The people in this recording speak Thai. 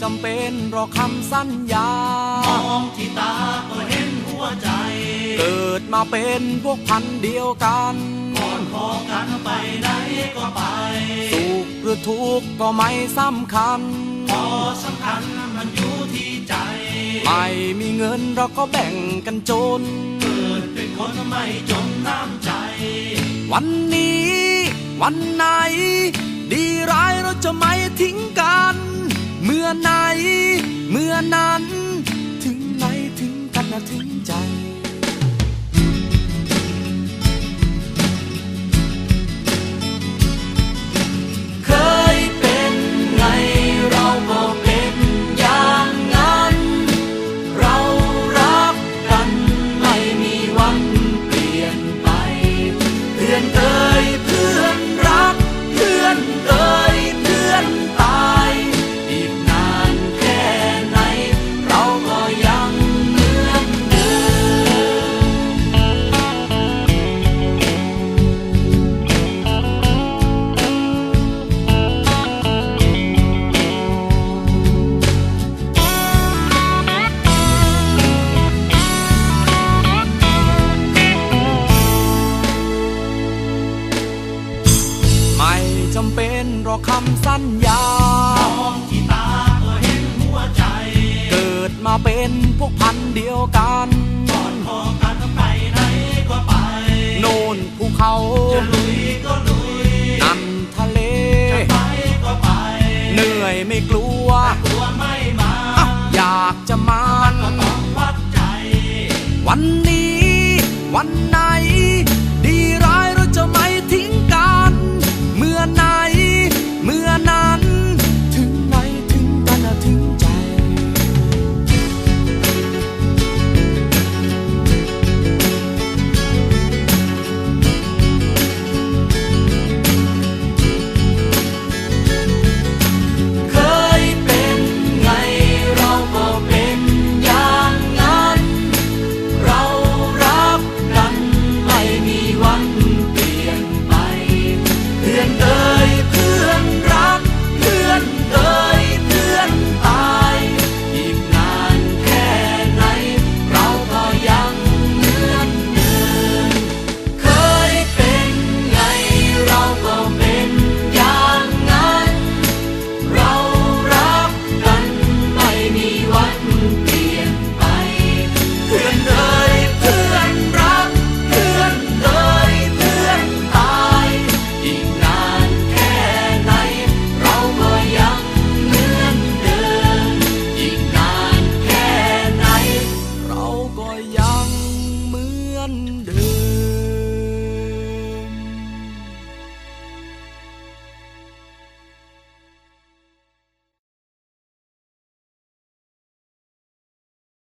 จำเป็นหรอกคำสัญญา มองที่ตาก็เห็นหัวใจ เกิดมาเป็นพวกพันธุ์เดียวกันก่อนขอกันไปไหนก็ไป สุขหรือทุกข์ก็ไม่สำคัญ พอสำคัญมันอยู่ที่ใจ ไม่มีเงินเราก็แบ่งกันจน เกิดเป็นคนไม่จนน้ำใจ วันนี้ วันไหน นั้น ถึงไหนถึงกันนะถึงใจ จำเป็นหรอกคำสัญญามองที่ตาก็เห็นหัวใจ เกิดมาเป็นพวกพันธุ์เดียวกันก่อนขอกันไปไหนก็ไป โน่นภูเขาจะลุย เดิน